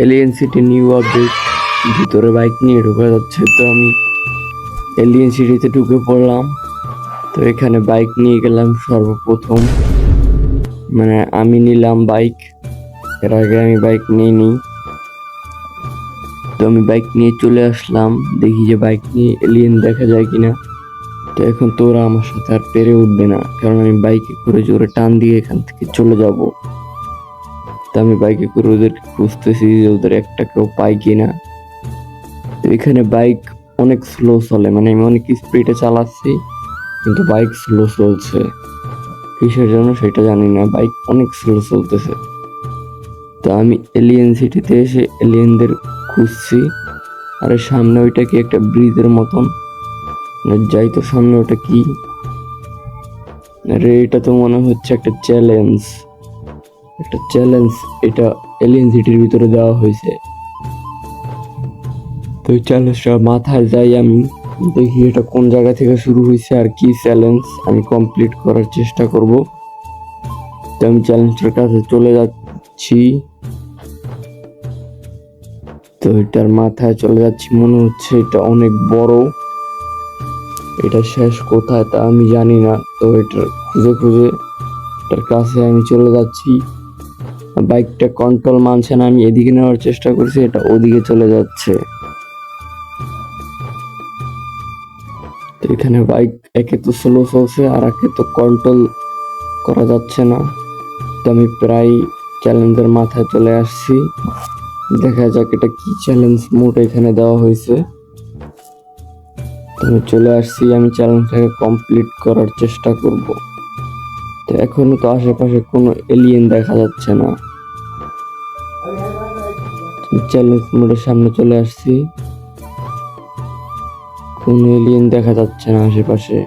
Alien city new update ভিতরে bike নিয়ে ঢোকা যাচ্ছে। তো আমি এলিয়েন সিটিতে ঢুকে পড়লাম। তো এখানে বাইক নিয়ে গেলাম সর্বপ্রথম। মানে আমি নিলাম বাইক। এর আগে আমি বাইক নিয়ে নিই তো আমি বাইক নিয়ে চলে আসলাম। দেখি যে বাইক নিয়ে এলিয়েন দেখা যায় কিনা। তো এখন তো ওরা আমার সাথে আর পেরে উঠবে না। কারণ আমি বাইকে করে জোরে টান দিয়ে এখান থেকে চলে যাব। তো আমি বাইকে করে ওদেরকে খুঁজতেছি যে ওদের একটা কেউ পাই কিনা। এখানে বাইক অনেক স্লো চলে মানে আমি অনেক স্পিডে চালাচ্ছি, কিন্তু বাইক স্লো চলছে। কিসের জন্য সেটা জানি না বাইক অনেক স্লো চলতেছে। তো আমি এলিয়েন সিটিতে এসে এলিয়েনদের খুঁজছি, আর সামনে ওইটা কি একটা ব্রিজের মতন? যাই তো সামনে ওটা কি? আরে, এটা তো মনে হচ্ছে একটা চ্যালেঞ্জ একটা চ্যালেঞ্জ এটা এলিয়েন সিটির ভিতরে দেওয়া হয়েছে। তো চ্যালেঞ্জটা মাথায় যাই আমি, দেখি এটা কোন জায়গা থেকে শুরু হয়েছে আর কি চ্যালেঞ্জ আমি কমপ্লিট করার চেষ্টা করব। তো আমি চ্যালেঞ্জটার কাছে চলে যাচ্ছি। তো এটার মাথায় চলে যাচ্ছি, মনে হচ্ছে এটা অনেক বড়। এটা শেষ কোথায় তা আমি জানি না, তো এটার খুঁজে খুঁজে এটার কাছে আমি চলে যাচ্ছি। বাইকটা কন্ট্রোল মানছে না, আমি এদিকে নেওয়ার চেষ্টা করছি, এটা ওদিকে চলে যাচ্ছে। তো এখানে বাইক একে তো স্লো চলছে, আর একে তো কন্ট্রোল করা যাচ্ছে না। তো আমি প্রায় চ্যালেঞ্জের মাথায় চলে আসছি। দেখা যাক এটা কি চ্যালেঞ্জ মোড এখানে দেওয়া হয়েছে। আমি চলে আসছি, আমি চ্যালেঞ্জটাকে কমপ্লিট করার চেষ্টা করব। তো এখনও তো আশেপাশে কোনো এলিয়েন দেখা যাচ্ছে না। চ্যালেঞ্জ মোডের সামনে চলে আসছি। কোনো এলিয়েন দেখা যাচ্ছে না আশেপাশে।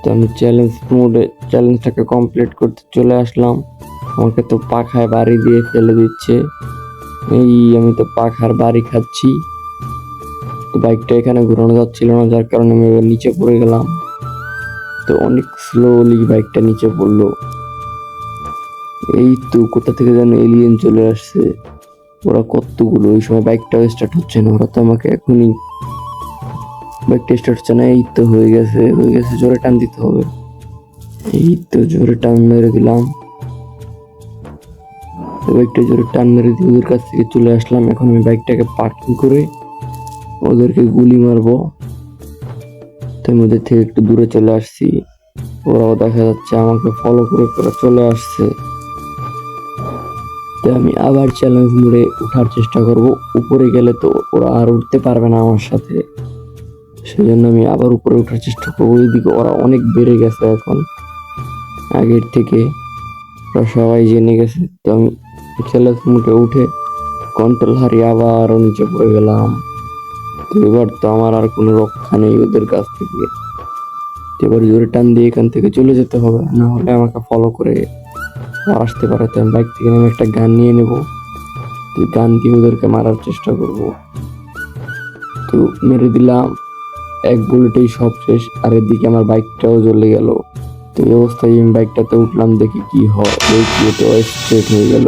তো আমি চ্যালেঞ্জ মোডে চ্যালেঞ্জটাকে কমপ্লিট করতে চলে আসলাম। আমাকে তো পাখায় বাড়ি দিয়ে ফেলে দিচ্ছে। এই আমি তো পাখার বাড়ি খাচ্ছি। তো বাইকটা এখানে ঘোরানো যাচ্ছিল না, যার কারণে আমি এবার নিচে পড়ে গেলাম। তো অনেক স্লোলি বাইকটা নিচে পড়ল। এই তো কোথা থেকে যেন এলিয়েন চলে আসছে। ওরা কতগুলো? ওই সময় বাইকটা স্টার্ট হচ্ছে না। ওরা তো আমাকে এখনই বাইকটা স্টার্ট হচ্ছে না। এই তো হয়ে গেছে হয়ে গেছে। জোরে টান দিতে হবে। এই তো জোরে টান মেরে দিলাম। বাইকটা জোরে টান মেরে দিয়ে ওদের কাছ থেকে চলে আসলাম। এখন আমি বাইকটাকে পার্কিং করে ওদেরকে গুলি মারবো। তো ওদের থেকে একটু দূরে চলে আসছি। ওরাও দেখা যাচ্ছে আমাকে ফলো করে করে চলে আসছে। তো আমি আবার চ্যালেঞ্জ মোড়ে ওঠার চেষ্টা করব। উপরে গেলে তো ওরা আর উঠতে পারবে না আমার সাথে। সেজন্য আমি আবার উপরে ওঠার চেষ্টা করব। ওইদিকে ওরা অনেক বেড়ে গেছে এখন। আগের থেকে ওরা সবাই জেনে গেছে। তো আমি চ্যালেঞ্জ মোটে উঠে কন্ট্রোল হারিয়ে আবারও নিচে পড়ে গেলাম। এবার তো আমার আর কোনো রক্ষা নেই ওদের কাছ থেকে। এবার জোরে টান দিয়ে এখান থেকে চলে যেতে হবে, না হলে আমাকে ফলো করে আসতে পারে তো আমি বাইক থেকে আমি একটা গান নিয়ে নেব। গান দিয়ে ওদেরকে মারার চেষ্টা করব। তো মেরে দিলাম। এক বুলেটেই সব শেষ। আর এদিকে আমার বাইকটাও জ্বলে গেল। তো এই অবস্থায় আমি বাইকটাতে উঠলাম, দেখি কি হয়। দেখি তো স্ট্রেট হয়ে গেল।